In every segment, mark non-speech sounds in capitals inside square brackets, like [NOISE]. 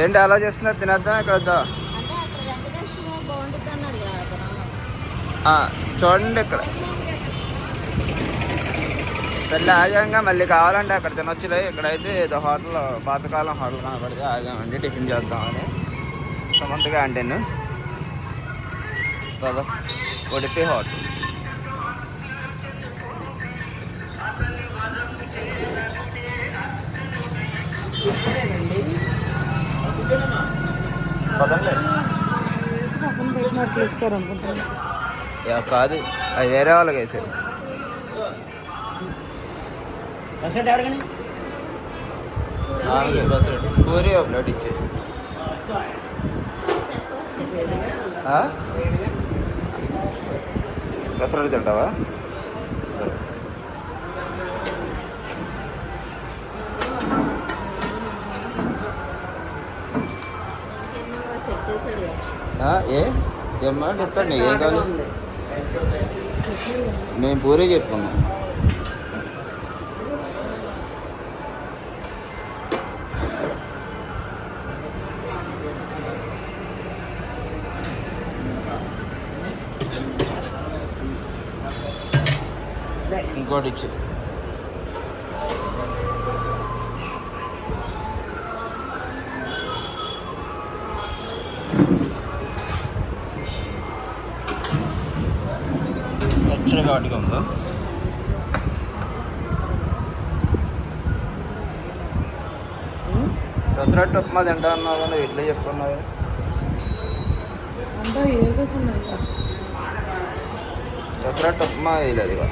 ఏంటి అలా చేస్తున్నారు? తినేద్దాం ఇక్కడ అంటే చూడండి ఇక్కడ. పెళ్ళి ఆగాక మళ్ళీ కావాలంటే అక్కడ తినొచ్చులే. ఇక్కడైతే ఏదో హోటల్ పాతకాలం హోటల్ కనపడితే ఆగామండి టిఫిన్ చేద్దామని. సమంతగా అంటేను కదా ఉడిపి హోటల్. పదండి. కాదు. అది వేరే వాళ్ళకి వేసారు పూరి ఒక ప్లేట్ ఇచ్చేది పెసరట్టు తింటావా సరే ఇంకేమో చెక్ చేశాడు కదా ఆ, ఏ? ఏమ్మా ఇస్తాడు నీకు ఏం కావాలి? మేము పూరే చెప్పుకున్నాం. ఇంకోటి ఇచ్చి ఘాటుగా ఉందా? పెసరట్టు ఉప్మా తింటా అన్నావు కానీ ఇడ్లీ చెప్పుకున్నావు అంతా వేసేసి. పెసరట్టు ఉప్మా వేయలేదు ఇక.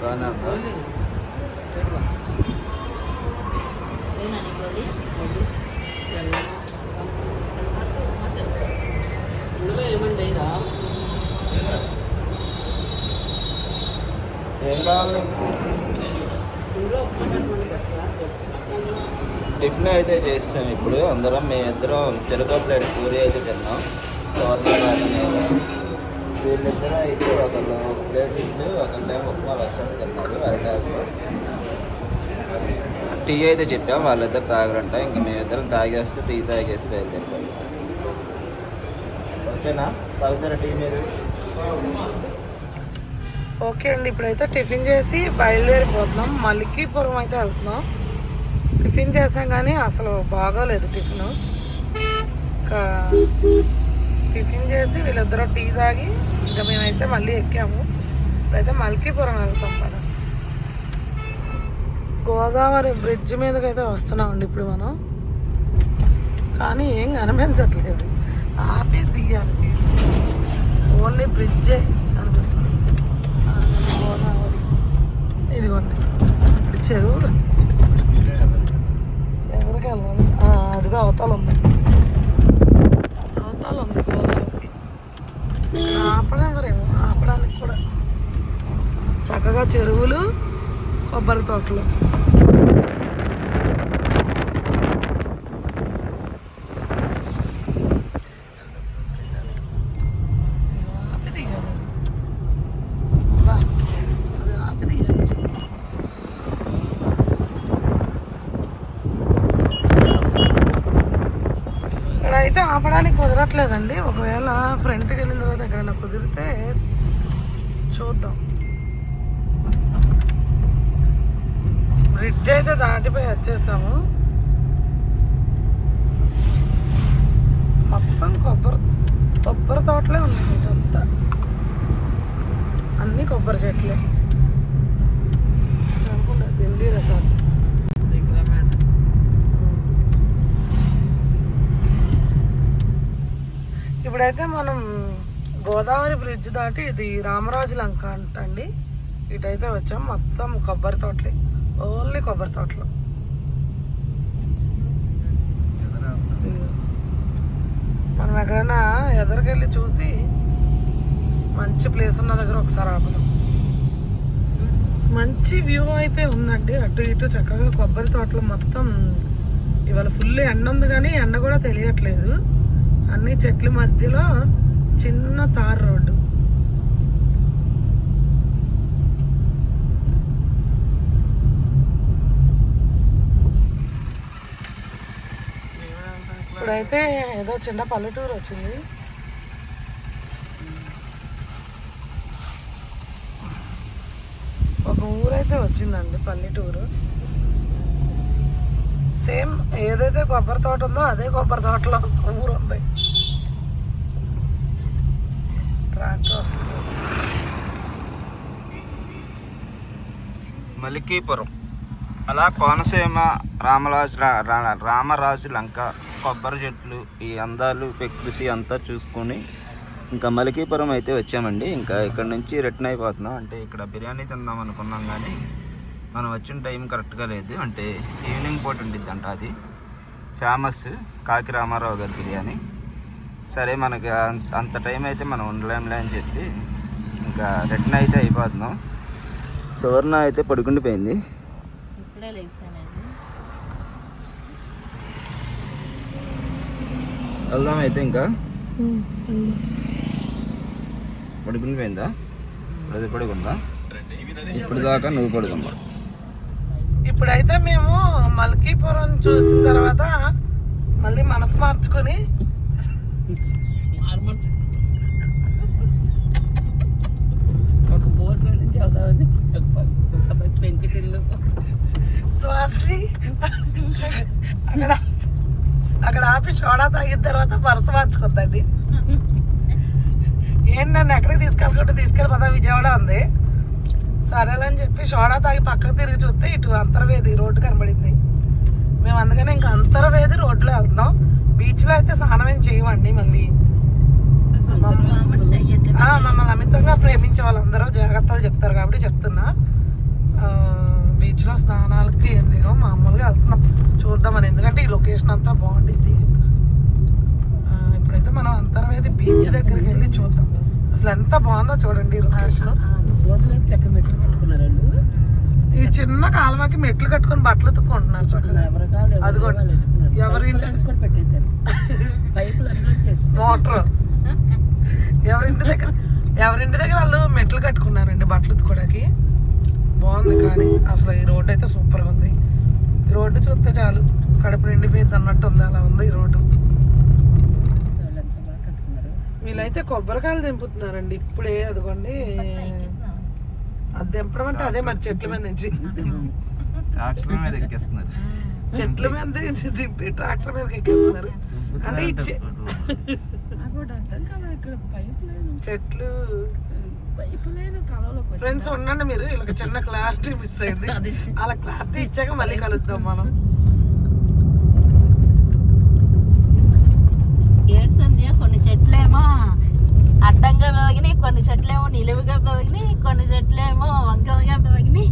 బాగానే ఉందా? ఏం కావాలి టిఫిన్ అయితే చేస్తాం ఇప్పుడు. అందరం మేమిద్దరం తెలుగు ప్లేట్ పూరి అయితే తిన్నాం. సోర్ణ వీళ్ళిద్దరం అయితే ఒకళ్ళు ప్లేట్ ఇడ్లీ ఒకళ్ళేమో ఉప్మా రసం తిన్నారు అరటాకు. టీ అయితే చెప్పాం వాళ్ళిద్దరు తాగరంట. మేము మేమిద్దరం తాగేస్తే టీ తాగేసి బయలుదేరిపోయి. ఓకేనా? తాగుతారా టీ మీరు? ఓకే అండి ఇప్పుడైతే టిఫిన్ చేసి బయలుదేరిపోతున్నాం. మల్లికీపురం అయితే వెళ్తున్నాం. టిఫిన్ చేసాం కానీ అసలు బాగోలేదు టిఫిన్. ఇంకా టిఫిన్ చేసి వీళ్ళిద్దరూ టీ తాగి ఇంకా మేమైతే మళ్ళీ ఎక్కాము. ఇప్పుడైతే మల్కీపురం వెళ్తాం కదా గోదావరి బ్రిడ్జ్ మీదకైతే వస్తున్నామండి ఇప్పుడు మనం. కానీ ఏం కనిపించట్లేదు. ఆపే దిగాలి. తీసుకుని ఓన్లీ బ్రిడ్జే కనిపిస్తుంది ఆ, గోదావరి ఇదిగోండి. ఇక్కడ చెరువులు ఎదురుకి వెళ్ళాలి అదిగో అవతాలు ఉంది. అవతాలు ఉంది గోదావరి ఆపడానికి కూడా చక్కగా చెరువులు కొబ్బరి తోటలు ఆపి దిగాలి. అబ్బా, అది ఆపి దిగాలి. ఇక్కడ అయితే ఆపడానికి కుదరట్లేదండి. ఒకవేళ ఫ్రంట్కి వెళ్ళిన తర్వాత ఎక్కడైనా కుదిరితే చూద్దాం. బ్రిడ్జ్ అయితే దాటిపోయి వచ్చేసాము. మొత్తం కొబ్బరి కొబ్బరి తోటలే ఉన్నాయి అంతా అన్నీ కొబ్బరి చెట్లే. ఇక్కడైతే మనం గోదావరి బ్రిడ్జ్ దాటి ఇది రామరాజు లంక అంటండి. ఇటైతే వచ్చాం. మొత్తం కొబ్బరి తోటలే. ఓన్లీ కొబ్బరి తోటలు. మనం ఎక్కడైనా ఎదరికెళ్ళి చూసి మంచి ప్లేస్ ఉన్న దగ్గర ఒకసారి ఆపుదాం. మంచి వ్యూ అయితే ఉందండి. అటు ఇటు చక్కగా కొబ్బరి తోటలు మొత్తం ఇవాళ ఫుల్ ఎండ ఉంది కానీ ఎండ కూడా తెలియట్లేదు. అన్ని చెట్ల మధ్యలో చిన్న తార్ రోడ్డు. ఇప్పుడైతే ఏదో చిన్న పల్లెటూరు వచ్చింది. ఒక ఊరైతే వచ్చిందండి పల్లెటూరు. సేమ్ ఏదైతే కొబ్బరి తోట ఉందో అదే కొబ్బరి తోటలో ఊరు ఉంది. ట్రాక్టర్ వస్తుంది. మలికీపురం అలా కోనసీమ రామరాజు రా- రా- రామరాజు లంక కొబ్బరి చెట్లు ఈ అందాలు ప్రకృతి అంతా చూసుకొని ఇంకా మలికీపురం అయితే వచ్చామండి. ఇంకా ఇక్కడ నుంచి రిటర్న్ అయిపోతున్నాం. అంటే ఇక్కడ బిర్యానీ తిందాం అనుకున్నాం కానీ మనం వచ్చిన టైం కరెక్ట్గా లేదు. అంటే ఈవినింగ్ పూట ఉండిద్ది అంట అది. ఫేమస్ కాకి రామారావు గారి బిర్యానీ. సరే మనకి అంత- టైం అయితే మనం ఉండలేంలే అని చెప్పి ఇంకా రిటర్న్ అయితే అయిపోతున్నాం. సువర్ణ అయితే పడుకుండిపోయింది. వెళ్దాం అయితే ఇంకా? పడుకుండిపోయిందా? ఇప్పుడు అది పడుకుందా? ఇప్పుడు దాకా నువ్వు పడుకుందా ఇప్పుడైతే మేము మల్కీపురం చూసిన తర్వాత మళ్ళీ మనసు మార్చుకొని ఒక బోర్ నుంచి వెళ్దామని పెంకుటిల్లు. శ్వాసని అక్కడ అక్కడ ఆపి సోడా తాగిన తర్వాత మనసు మార్చుకుందండి ఏంటి నన్ను ఎక్కడికి తీసుకెళ్ళకుంటే తీసుకెళ్ళిపోతా విజయవాడ ఉంది. సరేలని చెప్పి సోడా తాగి పక్కకు తిరిగి చూస్తే ఇటు అంతర్వేది రోడ్డు కనబడింది. మేము అందుకని ఇంకా అంతర్వేది రోడ్లో వెళ్తున్నాం. బీచ్లో అయితే స్నానం ఏం చేయమండి మళ్ళీ. మమ్మల్ని అమితంగా ప్రేమించే వాళ్ళందరూ జాగ్రత్తలు చెప్తారు కాబట్టి చెప్తున్నా. బీచ్లో స్నానాలకి ఎందుకో మామూలుగా వెళ్తున్నాం. చూద్దామని ఎందుకంటే ఈ లొకేషన్ అంతా బాగుండిద్ది. ఇప్పుడైతే మనం అంతర్వేది బీచ్ దగ్గరికి వెళ్ళి చూద్దాం. అసలు ఎంత బాగుందో చూడండి ఈ లొకేషన్ చెక్క మెట్లు ఈ చిన్న కాలువకి మెట్లు కట్టుకొని బట్టలు ఉతుక్కుంటున్నారు చక్కగా. ఎవరి కూడా పెట్టేశారు. పైపులు మోటార్ ఎవరింటి దగ్గర ఎవరింటి దగ్గర వాళ్ళు మెట్లు కట్టుకున్నారండి బట్టలు ఉతుకోవడానికి బాగుంది కానీ అసలు ఈ రోడ్డు అయితే సూపర్గా ఉంది. ఈ రోడ్డు చూస్తే చాలు. కడుపు నిండిపోయింది అన్నట్టు ఉంది అలా ఉంది ఈ రోడ్డు. వీళ్ళైతే కొబ్బరికాయలు దింపుతున్నారండి ఇప్పుడే అదిగోండి. అది దింపడం అంటే అదే మరి చెట్ల మీద నుంచి. ట్రాక్టర్ మీద ఎక్కేస్తున్నారు. చెట్ల మీద నుంచి దింపి ట్రాక్టర్ మీదకి ఎక్కిస్తున్నారు. అంటే చెట్లు. ఫ్రెండ్స్ ఉండండి మీరు ఇలా చిన్న క్లారిటీ మిస్ అయింది. [LAUGHS] అది. అలా క్లారిటీ ఇచ్చాక మళ్ళీ కలుద్దాం మనం. ఏడు సంధ్య కొన్ని చెట్లేమో. అడ్డంగా పెరిగినాయి కొన్ని చెట్లేమో నిలువుగా పెరిగినాయి కొన్ని చెట్లేమో వంకరగా పెరిగినాయి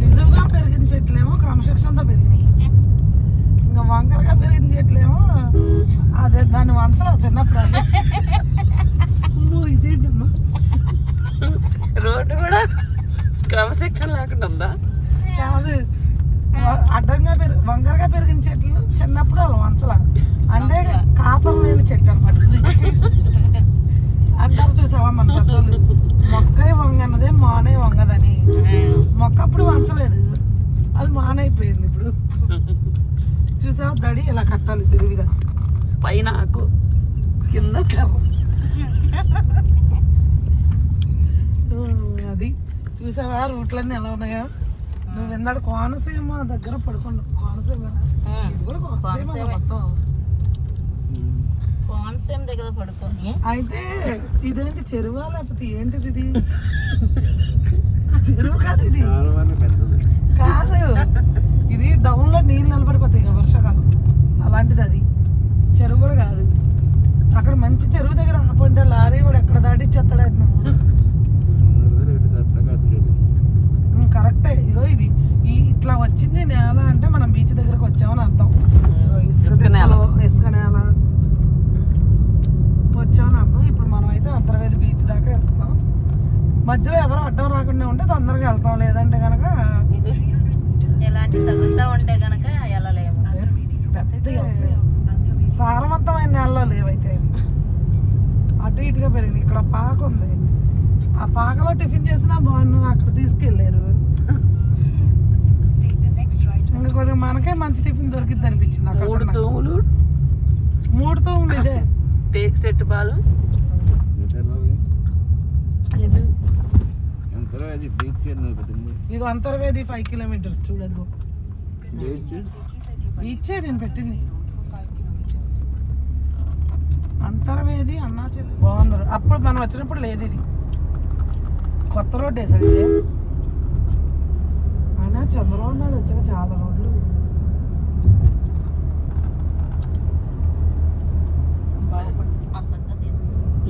నిలువుగా పెరిగిన చెట్లేమో క్రమశిక్షణతో పెరిగినాయి. ఇంకా వంకరగా పెరిగిన చెట్లేమో అదే దాని వంచలో చిన్నప్పుడు అదే. అమ్మో, ఇదేంటమ్మా? రోడ్డు కూడా క్రమశిక్షణ లేకుండా ఉందా? కాదు అడ్డంగా పెరిగి వంకరగా పెరిగిన చెట్లు చిన్నప్పుడు వాళ్ళు వంచల. అంటే కాపర్ లేని చెట్టు అనమాట అంటారు చూసావా మన పెద్దోళ్ళు? మొక్కై వంగన్నదే మానే వంగదని. మొక్క అప్పుడు వంచలేదు. అది మానైపోయింది ఇప్పుడు. చూసావా? దడి ఇలా కట్టాలి తిరిగిగా పైన ఆకు కింద కర్ర. అది. చూసావా? రూట్లన్నీ ఎలా ఉన్నాయా? నువ్వు ఇందాక కోనసీమ దగ్గర పడుకున్నావు కోనసీమ ఇది కూడా కోనసీమే. మొత్తం. కోనసీమ దగ్గర పడుకొని అయితే ఇదేంటి చెరువా లేకపోతే ఏంటిది ఇది? చెరువు కాదు ఇది. కాదు. ఇది డౌన్లో నీళ్ళు నిలబడిపోతాయి కదా వర్షాకాలం అలాంటిది అది చెరువు కూడా కాదు అక్కడ మంచి చెరువు దగ్గర ఆపంటే లారీ కూడా ఎక్కడ దాటిచ్చేస్తాడు నువ్వు ఉమ్, కరెక్టే ఇగో ఇది ఈ ఇట్లా వచ్చింది నేల అంటే మనం బీచ్ దగ్గరకు వచ్చామని అర్థం ఇగో ఇసుక ఇసుక నేల. తిప్పలు, ఇసుక నేల వచ్చామని అర్థం ఇప్పుడు మనం అయితే అంతర్వేది బీచ్ దాకా వెళ్తున్నాం మధ్యలో ఎవరు అడ్డం రాకుండా ఉంటే తొందరగా వెళ్తాం లేదంటే కనుక ఎలాంటి తగులుతా ఉంటే గనక వెళ్ళలేము పెద్దగా ఉంది. సారవంతమైన నేలలో లేవైతే అవి. అటు ఇటుగా పెరిగింది. ఇక్కడ పాక ఉంది. ఆ పాకలో టిఫిన్ చేసినా బాగున్నాను అక్కడ తీసుకెళ్ళారు. ఇంకా కొద్దిగా మనకే మంచి టిఫిన్ దొరికింది అనిపించింది అక్కడ మూడు. తూములు. మూడుతో ఉంది ఇదే. టేక్ సెట్ పెట్టింది. ఇక అంతర్వేది ఫైవ్ కిలోమీటర్స్ చూడదు బీచ్ ఇచ్చే నేను పెట్టింది. అంతర్వేది అన్నాచల్ బాగుంది అప్పుడు మనం వచ్చినప్పుడు లేదు ఇది. కొత్త రోడ్ వేసాడు ఇది. అయినా చంద్రబాబు నాయుడు వచ్చాక చాలా రోడ్లు.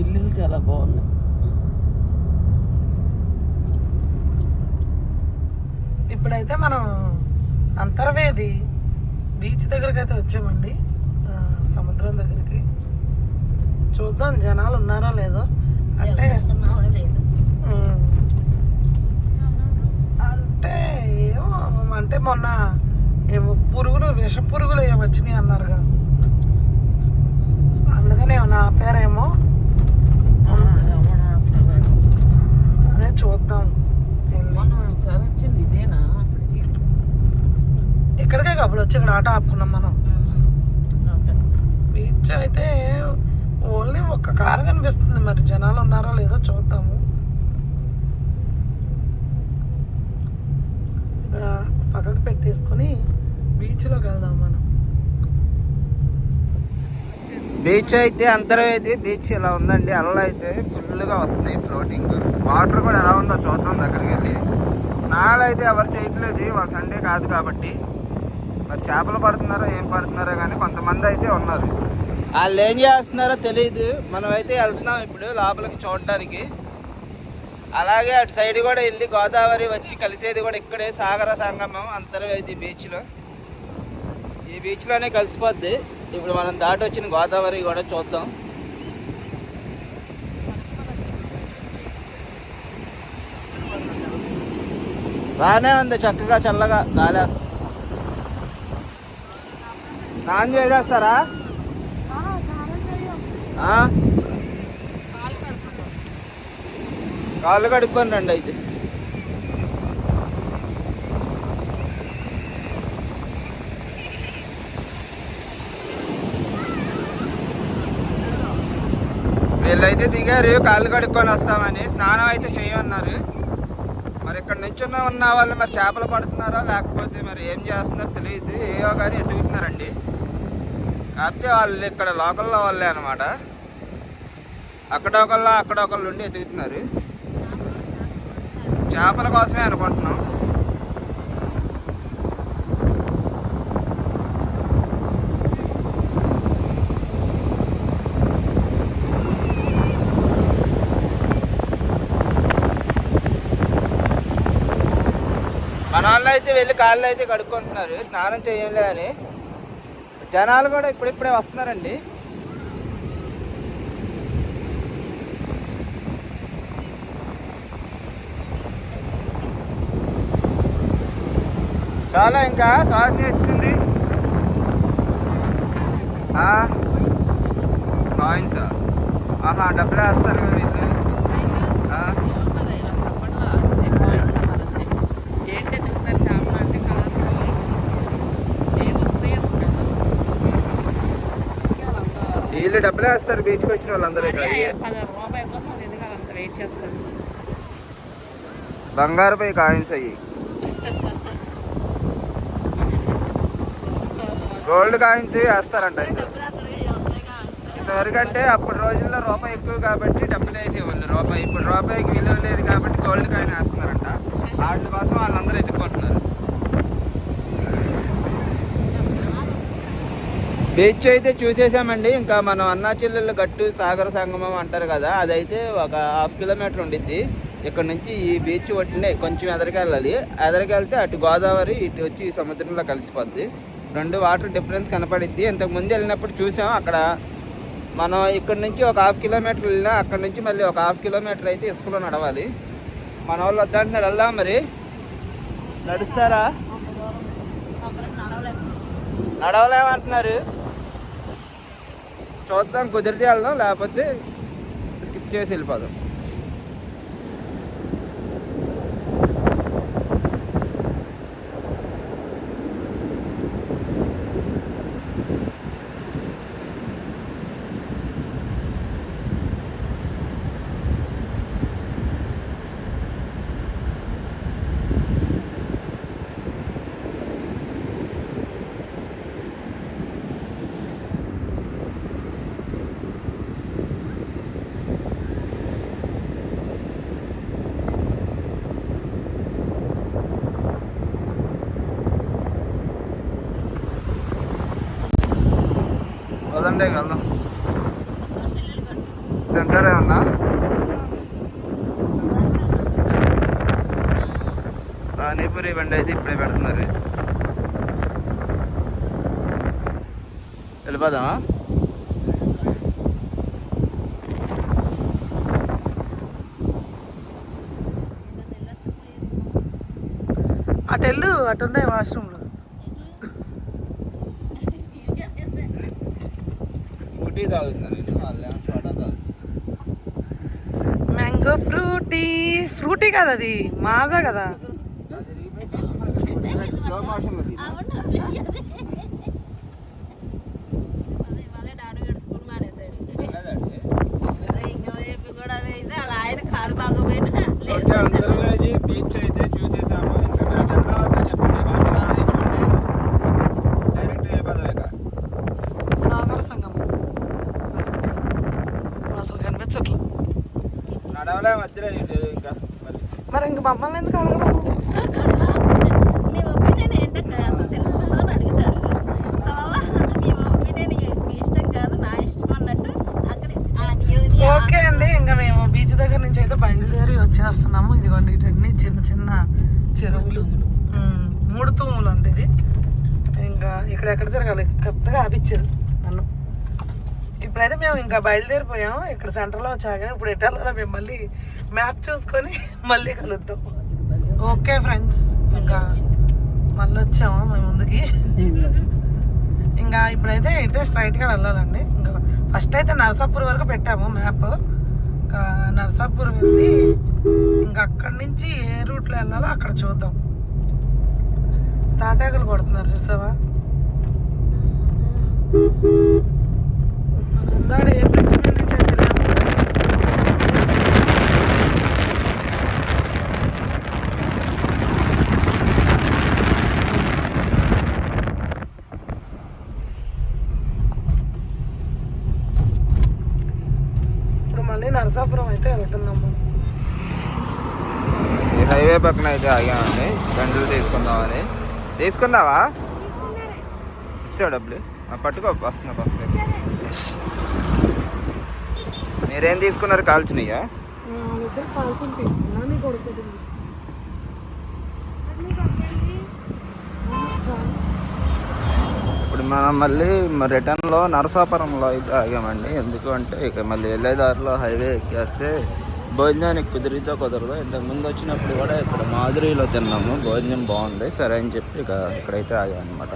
ఇల్లు చాలా బాగున్నాయి. ఇప్పుడైతే మనం అంతర్వేది బీచ్ దగ్గరికి అయితే వచ్చామండి సముద్రం దగ్గరికి. చూద్దాం జనాలు ఉన్నారా లేదో? అంటే అంటే ఏమో అంటే మొన్న ఏమో పురుగులు విష పురుగులు ఏమో వచ్చినాయి అన్నారుగా. అందుకని ఏమన్నా ఆపారేమో? అదే చూద్దాం. వచ్చింది ఇదేనా? ఇక్కడికే అప్పుడు వచ్చి ఇక్కడ ఆటో ఆపుకున్నాం మనం. బీచ్ అయితే ఓన్లీ ఒక్క కారు కనిపిస్తుంది. మరి జనాలు ఉన్నారో లేదో చూద్దాము. ఇక్కడ పక్కకు పెట్టేసుకొని బీచ్లోకి వెళ్దాం మనం. బీచ్ అయితే అంతర్వేది బీచ్ ఇలా ఉందండి. అలలు అయితే ఫుల్గా వస్తున్నాయి ఫ్లోటింగ్. వాటర్ కూడా ఎలా ఉందో చూద్దాం దగ్గరికి వెళ్ళి. స్నానాలు అయితే ఎవరు చేయట్లేదు. వాళ్ళ సండే కాదు కాబట్టి. మరి చేపలు పడుతున్నారో ఏం పడుతున్నారో కానీ కొంతమంది అయితే ఉన్నారు. వాళ్ళు ఏం చేస్తున్నారో తెలియదు మనమైతే వెళ్తున్నాం ఇప్పుడు లోపలికి చూడడానికి. అలాగే అటు సైడ్ కూడా వెళ్ళి గోదావరి వచ్చి కలిసేది కూడా ఇక్కడే సాగర సంగమం అంతర్వేది బీచ్లో. ఈ బీచ్లోనే కలిసిపోద్ది. ఇప్పుడు మనం దాటి వచ్చిన గోదావరి కూడా చూద్దాం. బాగానే ఉంది చక్కగా చల్లగా గాలేస్తుంది నాన్ చేసేస్తారా? కాళ్ళు కడుక్కొని రండి అయితే. వీళ్ళైతే దిగారు కాళ్ళు కడుక్కొని వస్తామని. స్నానం అయితే చేయమన్నారు. మరి ఇక్కడ నుంచి ఉన్న వాళ్ళు మరి చేపలు పడుతున్నారా లేకపోతే మరి ఏం చేస్తున్నారో తెలియదు. ఏవో కానీ ఎదుగుతున్నారండి. కాకపోతే వాళ్ళు ఇక్కడ లోకల్లో వాళ్ళే అనమాట అక్కడ ఒకళ్ళు అక్కడ ఒకళ్ళు ఉండి ఎతుకుతున్నారు చేపల కోసమే అనుకుంటున్నాం. మన వాళ్ళు అయితే వెళ్ళి కాళ్ళు అయితే కడుక్కుంటున్నారు. స్నానం చేయంలే అని. జనాలు కూడా ఇప్పుడిప్పుడే వస్తున్నారండి. చాలా ఇంకా శ్వాస వచ్చింది కాయిన్స్? ఆహా డబ్బులు వేస్తారు కదా వీళ్ళు ఆ, వీళ్ళు డబ్బులు వేస్తారు బీచ్కి వచ్చిన వాళ్ళందరూ బంగారుపై కాయిన్స్ అయ్యి. గోల్డ్ కాయిన్స్ వేస్తారంట ఇంతవరకు అంటే అప్పుడు రోజుల్లో రూపాయి ఎక్కువ కాబట్టి డబ్బులు వేసేవాళ్ళు. రూపాయి ఇప్పుడు రూపాయికి విలువ లేదు కాబట్టి గోల్డ్ కాయిన్ వేస్తున్నారంట. వాటి కోసం వాళ్ళందరూ ఎత్తుకుంటున్నారు. బీచ్ అయితే చూసేసామండి. ఇంకా మనం అన్నాచెల్లెళ్ళ గట్టు సాగర సంగమం అంటారు కదా అదైతే ఒక హాఫ్ కిలోమీటర్ ఉండిద్ది. ఇక్కడ నుంచి ఈ బీచ్ ఒట్టినే కొంచెం ఎదరికెళ్ళాలి. ఎదరికెళ్తే అటు గోదావరి ఇటు వచ్చి సముద్రంలో కలిసిపోద్ది. రెండు వాటర్ డిఫరెన్స్ కనపడిద్ది. ఇంతకు ముందు వెళ్ళినప్పుడు చూసాం అక్కడ మనం ఇక్కడ నుంచి ఒక హాఫ్ కిలోమీటర్ వెళ్ళినా అక్కడ నుంచి మళ్ళీ ఒక హాఫ్ కిలోమీటర్ అయితే ఇసుకలో నడవాలి. మన వాళ్ళు వద్దంటున్నారు వెళ్దాం మరి. నడుస్తారా? నడవలేమంటున్నారు. చూద్దాం కుదిరితే వెళ్దాం లేకపోతే స్కిప్ చేసి వెళ్ళిపోదాం. పదండి వెళ్దాం తింటారే అన్నా? పానీపూరి బండి అయితే ఇప్పుడే పెడుతున్నారు. వెళ్ళిపోదామా? అటు వెళ్ళు అటు ఉన్నాయి వాష్రూమ్లు నేను మ్యాంగో ఫ్రూటీ ఫ్రూటీ కదా అది మాజా కదా. స్లో మోషన్లో తీసి డాడీ గారు స్కూల్ మానేశాడు వెళ్ళదండి. ఇంకో వైపు కూడా అయితే అలా ఆయన కాలు బాగోపోయినా ఓకే అందరూ కలిసి బీచ్ అయితే చూసేసాము ఇంకా మీరు అటు వెళ్దాం వద్దా చెప్పండి వాటర్ అనేది చూడండి డైరెక్ట్ వెళ్ళిపోదాం ఇక సాగర సంగమం అసలు కనిపించట్లేదు నడవలే మధ్యలో ఇది ఇంకా మరి మరి ఇంక మమ్మల్ని ఎందుకు అడగడం నీ ఒపీనియన్ ఏంటో అసలు తెలుసుకుందో అని అడుగుతారు బావా, మీ ఒపీనియన్ మీ ఇష్టం కాదు నా ఇష్టం అన్నట్టు అక్కడ ఆ నీ- నీ ఆ- ఓకే అండి ఇంకా మేము బీచ్ దగ్గర నుంచి అయితే బయలుదేరి వచ్చేస్తున్నాము. ఇదిగోండి ఇటన్నీ చిన్న చిన్న చెరువులు. మూడు తూములు అంటే ఇది. ఇంకా ఇక్కడ ఎక్కడ తిరగాలి కరెక్ట్గా ఆపిచ్చారు నన్ను. ఇప్పుడైతే మేము ఇంకా బయలుదేరిపోయాము. ఇక్కడ సెంటర్లో వచ్చాక ఇప్పుడు ఎటు వెళ్ళాలో మేము మళ్ళీ మ్యాప్ చూసుకొని మళ్ళీ కలుద్దాం. ఓకే ఫ్రెండ్స్ ఇంకా మళ్ళీ వచ్చాము మేము ముందుకి? ఇంకా ఇప్పుడైతే ఇటే స్ట్రైట్గా వెళ్ళాలండి. ఇంకా ఫస్ట్ అయితే నరసాపూర్ వరకు పెట్టాము మ్యాప్. ఇంకా నరసాపూర్ వెళ్ళి ఇంకా అక్కడి నుంచి ఏ రూట్లో వెళ్ళాలో అక్కడ చూద్దాం. తాటాకులు కొడుతున్నారు చూసావా? అందాడ ఏ బ్రిడ్జ్ మీద నుంచి అయితే వెళ్ళాము ఇప్పుడు మళ్ళీ నరసాపురం అయితే వెళ్తున్నాము ఈ హైవే పక్కన అయితే ఆగామండి గంటలు తీసుకుందామని. తీసుకున్నావా? ఇస్తావు డబ్బులు? ఆ, పట్టుకో వస్తున్నా పక్కన మీరేం తీసుకున్నారు? కాల్చినయ్యా ఇప్పుడు మనం మళ్ళీ రిటర్న్లో నరసాపురంలో అయితే ఆగామండి. ఎందుకు అంటే ఇక మళ్ళీ వెళ్ళే దారిలో హైవే ఎక్కేస్తే భోజనానికి కుదిరితో కుదరదు. ఇంతకు ముందు వచ్చినప్పుడు కూడా ఇక్కడ మాధురిలో తిన్నాము. భోజనం బాగుంది. సరే అని చెప్పి ఇక ఇక్కడైతే ఆగామన్నమాట.